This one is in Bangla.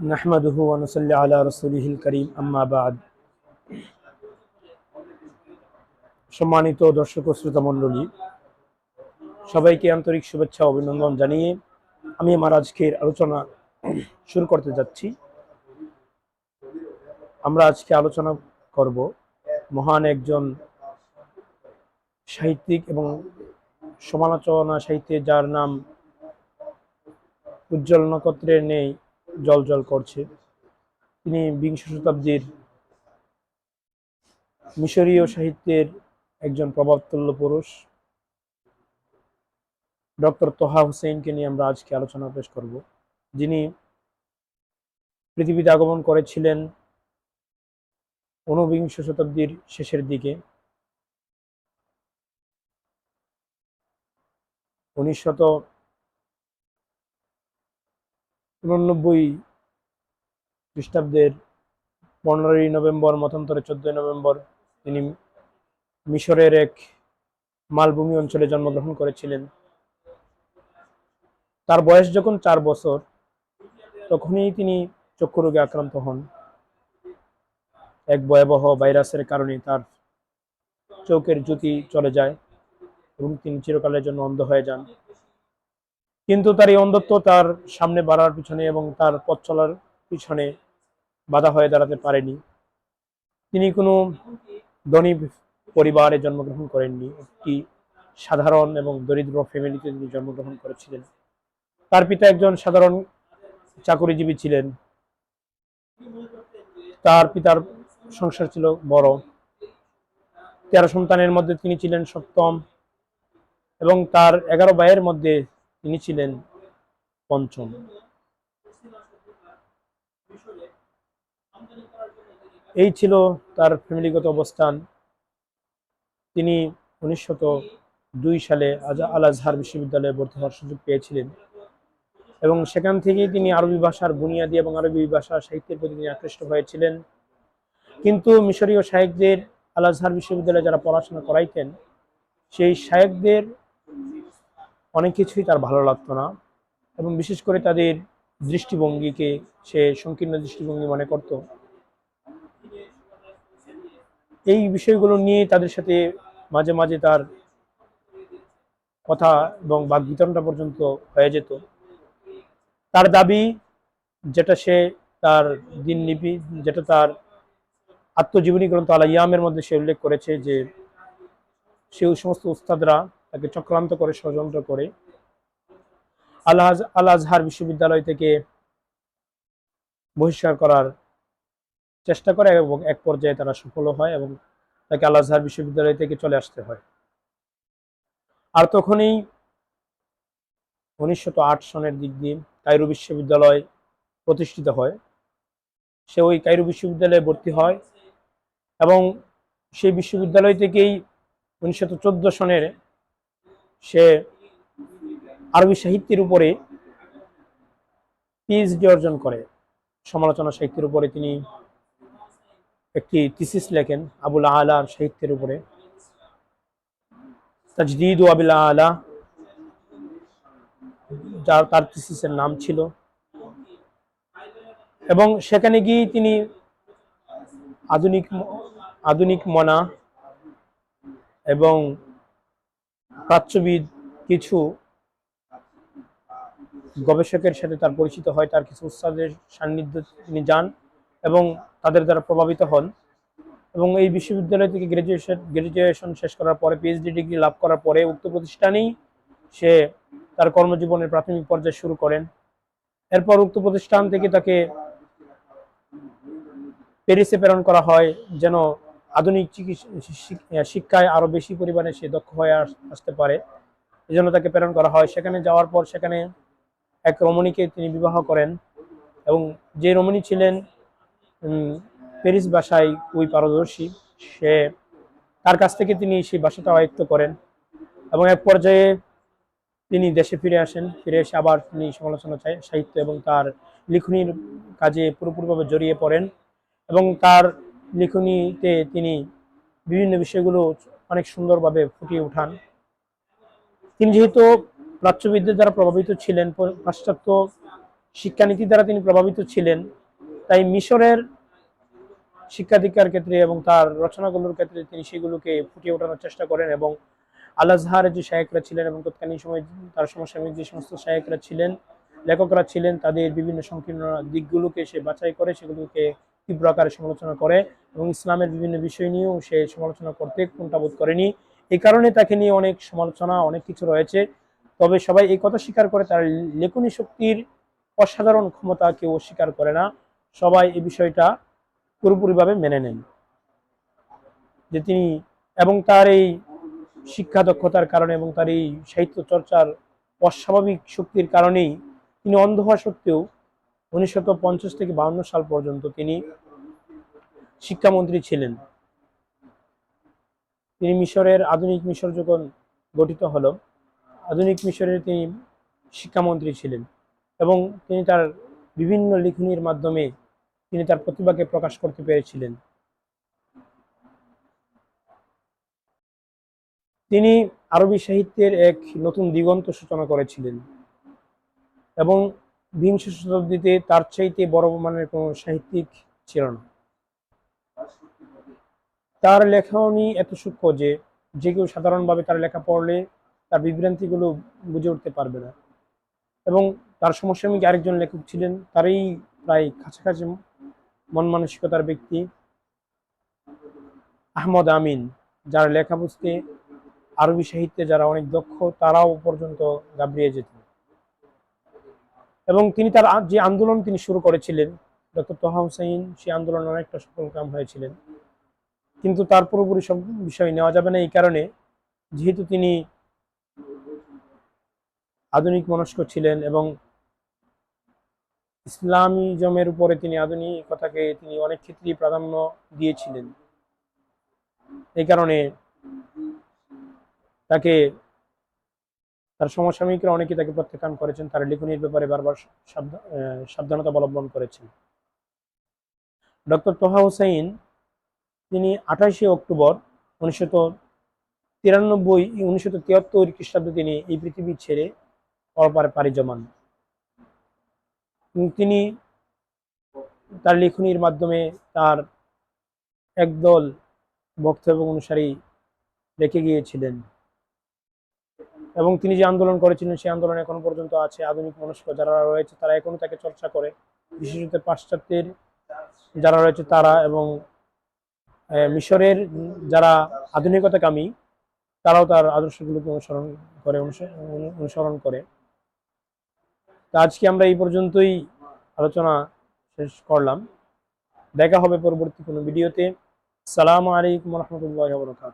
نحمده ونصلي على رسوله الكريم أما بعد সম্মানিত দর্শক ও শ্রোতা মণ্ডলী সবাইকে আন্তরিক শুভেচ্ছা ও অভিনন্দন জানিয়ে আমি আমার আজকের আলোচনা শুরু করতে যাচ্ছি আমরা আজকে আলোচনা করব মহান একজন সাহিত্যিক এবং সমালোচনা সাহিত্যে যার নাম উজ্জ্বল নক্ষত্রের নেই জল জল করছে। তিনি বিংশ শতাব্দীর মিশরীয় সাহিত্যের একজন প্রভাবতুল্য পুরুষ। ডক্টর তোহা হুসেনকে নিয়ে আমরা আজকে আলোচনা পেশ করব। যিনি পৃথিবীতে আগমন করেছিলেন ঊনবিংশ শতাব্দীর শেষের দিকে। উনিশশত উননব্বই খ্রিস্টাব্দের পনেরোই নভেম্বর, মতান্তরে চোদ্দই নভেম্বর তিনি মিশরের এক মালভূমি অঞ্চলে জন্মগ্রহণ করেছিলেন। তার বয়স যখন চার বছর, তখনই তিনি চক্ষু রোগে আক্রান্ত হন। এক ভয়াবহ ভাইরাসের কারণে তার চোখের জ্যোতি চলে যায় এবং তিনি চিরকালের জন্য অন্ধ হয়ে যান। কিন্তু তার এই অন্ধত্ব তার সামনে বাড়ার পিছনে এবং তার পথ চলার পিছনে বাধা হয়ে দাঁড়াতে পারেনি। তিনি কোনো ধনী পরিবারে জন্মগ্রহণ করেননি। একটি সাধারণ এবং দরিদ্র ফ্যামিলিতে তিনি জন্মগ্রহণ করেছিলেন। তার পিতা একজন সাধারণ চাকরিজীবী ছিলেন। তার পিতার সংসার ছিল বড়। তেরো সন্তানের মধ্যে তিনি ছিলেন সপ্তম এবং তার এগারো ভাইয়ের মধ্যে তিনি ছিলেন পঞ্চম। এই ছিল তার ফ্যামিলিগত অবস্থান। তিনি উনিশশত দুই সালে আল আজহার বিশ্ববিদ্যালয়ে ভর্তি হওয়ার সুযোগ পেয়েছিলেন এবং সেখান থেকেই তিনি আরবি ভাষার বুনিয়াদি এবং আরবি ভাষা সাহিত্যের প্রতি তিনি আকৃষ্ট হয়েছিলেন। কিন্তু মিশরীয় শায়েকদের আল আজহার বিশ্ববিদ্যালয়ে যারা পড়াশোনা করাইতেন, সেই শায়েকদের অনেক কিছুই তার ভালো লাগতো না এবং বিশেষ করে তাদের দৃষ্টিভঙ্গিকে সে সংকীর্ণ দৃষ্টিভঙ্গি মনে করত। এই বিষয়গুলো নিয়ে তাদের সাথে মাঝে মাঝে তার কথা এবং বাক বিতরণটা পর্যন্ত হয়ে যেত। তার দাবি, যেটা সে তার দিনলিপি যেটা তার আত্মজীবনী গ্রন্থ আলা ইয়ামের মধ্যে সে উল্লেখ করেছে যে, সে সমস্ত উস্তাদরা তাকে চক্রান্ত করে, ষড়যন্ত্র করে। আল্লাহ আল আজহার বিশ্ববিদ্যালয় থেকে বহিষ্কার করার চেষ্টা করে এবং এক পর্যায়ে তারা সফল হয় এবং তাকে আল আজহার বিশ্ববিদ্যালয় থেকে চলে আসতে হয়। আর তখনই উনিশশো সনের দিক দিয়ে কায়রো বিশ্ববিদ্যালয় প্রতিষ্ঠিত হয়। সে ওই কায়রো বিশ্ববিদ্যালয়ে ভর্তি হয় এবং সেই বিশ্ববিদ্যালয় থেকেই উনিশশো চোদ্দ সনের সে আরবি সাহিত্যের উপরে পিএইচডি অর্জন করে। সমালোচনা সাহিত্যের উপরে তিনি একটি থিসিস লেখেন আবুল আলার সাহিত্যের উপরে। তাজদিদ ও আবিল আলা, যার, তার থিসিসের নাম ছিল। এবং সেখানে গিয়ে তিনি আধুনিক আধুনিক মনা এবং প্রাচ্যবিদ কিছু গবেষকের সাথে তার পরিচিত হয়, তার কিছু উস্তাদের সান্নিধ্য তিনি যান এবং তাদের দ্বারা প্রভাবিত হন এবং এই বিশ্ববিদ্যালয় থেকে গ্রাজুয়েশন গ্রাজুয়েশন শেষ করার পরে পিএইচডি ডিগ্রি লাভ করার পরে উক্ত প্রতিষ্ঠানেই সে তার কর্মজীবনের প্রাথমিক পর্যায়ে শুরু করেন। এরপর উক্ত প্রতিষ্ঠান থেকে তাকে প্যারিসে প্রেরণ করা হয়, যেন আধুনিক চিকিৎসা শিক্ষায় আরও বেশি পরিমাণে সে দক্ষ হয়ে আসতে পারে। এই জন্য তাকে প্রেরণ করা হয়। সেখানে যাওয়ার পর সেখানে এক রমণীকে তিনি বিবাহ করেন এবং যে রমণী ছিলেন প্যারিস ভাষায় খুবই পারদর্শী, সে তার কাছ থেকে তিনি সেই ভাষাটা আয়ত্ত করেন এবং এক পর্যায়ে তিনি দেশে ফিরে আসেন। ফিরে এসে আবার তিনি সমালোচনা সাহিত্য এবং তার লিখনির কাজে পুরোপুরিভাবে জড়িয়ে পড়েন এবং তার লিখনিতে তিনি বিভিন্ন বিষয়গুলো অনেক সুন্দরভাবে ফুটিয়ে উঠান। তিনি যেহেতু প্রাচ্যবিদ্যার দ্বারা প্রভাবিত ছিলেন পাশ্চাত্য শিক্ষানীতি দ্বারা তিনি প্রভাবিত ছিলেন, তাই মিশরের শিক্ষাধিকার ক্ষেত্রে এবং তার রচনাগুলোর ক্ষেত্রে তিনি সেগুলোকে ফুটিয়ে ওঠানোর চেষ্টা করেন এবং আল আজহারের যে শায়করা ছিলেন এবং তৎকালীন সময় তার সমসাময়িক যে সমস্ত শায়করা ছিলেন, লেখকরা ছিলেন, তাদের বিভিন্ন সংকীর্ণ দিকগুলোকে সে বাছাই করে, সেগুলোকে তীব্র আকারে সমালোচনা করে। এবং ইসলামের বিভিন্ন বিষয় নিয়েও সে সমালোচনা করতে কোনটাবোধ করেনি। এই কারণে তাকে নিয়ে অনেক সমালোচনা, অনেক কিছু রয়েছে। তবে সবাই এই কথা স্বীকার করে তার লেখনী শক্তির অসাধারণ ক্ষমতা কেউ অস্বীকার করে না। সবাই এই বিষয়টা পুরোপুরিভাবে মেনে নেন। যে তিনি এবং তার এই শিক্ষা দক্ষতার কারণে এবং তার এই সাহিত্য চর্চার অস্বাভাবিক শক্তির কারণেই তিনি অন্ধ হওয়া সত্ত্বেও পঞ্চাশ থেকে বাউন্ন সাল পর্যন্ত তিনি শিক্ষামন্ত্রী ছিলেন। তিনি মিশরের আধুনিক মিশর যখন গঠিত হলো, আধুনিক মিশরের তিনি শিক্ষামন্ত্রী ছিলেন এবং তিনি তার বিভিন্ন লিখনির মাধ্যমে তিনি তার প্রতিভাকে প্রকাশ করতে পেরেছিলেন। তিনি আরবি সাহিত্যের এক নতুন দিগন্ত সূচনা করেছিলেন এবং বিংশ শতাব্দীতে তার চাইতে বড় মানের কোনো সাহিত্যিক ছিল না। তার লেখনী এত সূক্ষ্ম যে যে কেউ সাধারণভাবে তার লেখা পড়লে তার বিভ্রান্তিগুলো বুঝে উঠতে পারবে না। এবং তার সমসাময়িক আরেকজন লেখক ছিলেন, তারই প্রায় কাছাকাছি মন মানসিকতার ব্যক্তি আহমদ আমিন, যার লেখা বুঝতে আরবি সাহিত্যে যারা অনেক দক্ষ, তারাও পর্যন্ত গাবড়িয়ে যেত এবং তিনি তার যে আন্দোলন তিনি শুরু করেছিলেন, ডক্টর তোহা হুসাইন, সেই আন্দোলন অনেকটা সফল কাম হয়েছিলেন। কিন্তু তার পুরোপুরি সব বিষয় নেওয়া যাবে না এই কারণে, যেহেতু তিনি আধুনিক মনস্ক ছিলেন এবং ইসলামিজমের উপরে তিনি আধুনিকতাকে তিনি অনেক ক্ষেত্রেই প্রাধান্য দিয়েছিলেন। এই কারণে তাকে, তার সমসাময়িকরা অনেকে তাকে প্রত্যাখ্যান করেছেন, তার লেখনীর ব্যাপারে বারবার সাবধানতা অবলম্বন করেছেন। ডক্টর তোহা হোসেন তিনি আঠাশে অক্টোবর উনিশশত তিরানব্বই, উনিশশো তিয়াত্তর খ্রিস্টাব্দে তিনি এই পৃথিবী ছেড়ে পরপারে পাড়ি জমান। তিনি তার লেখনীর মাধ্যমে তার একদল ভক্ত এবং অনুসারী রেখে গিয়েছিলেন। এবং তিনি যে আন্দোলন করেছিলেন, সেই আন্দোলন এখনও পর্যন্ত আছে। আধুনিক মনস্ক যারা রয়েছে, তারা এখনও তাকে চর্চা করে। বিশেষত পাশ্চাত্যের যারা রয়েছে, তারা এবং মিশরের যারা আধুনিকতাকামী, তারাও তার আদর্শগুলোকে অনুসরণ করে অনুস- অনু- অনুসরণ করে। তা আজকে আমরা এই পর্যন্তই আলোচনা শেষ করলাম। দেখা হবে পরবর্তী কোনো ভিডিওতে। সালাম আলাইকুম রহমতুল্লাহ বরকাত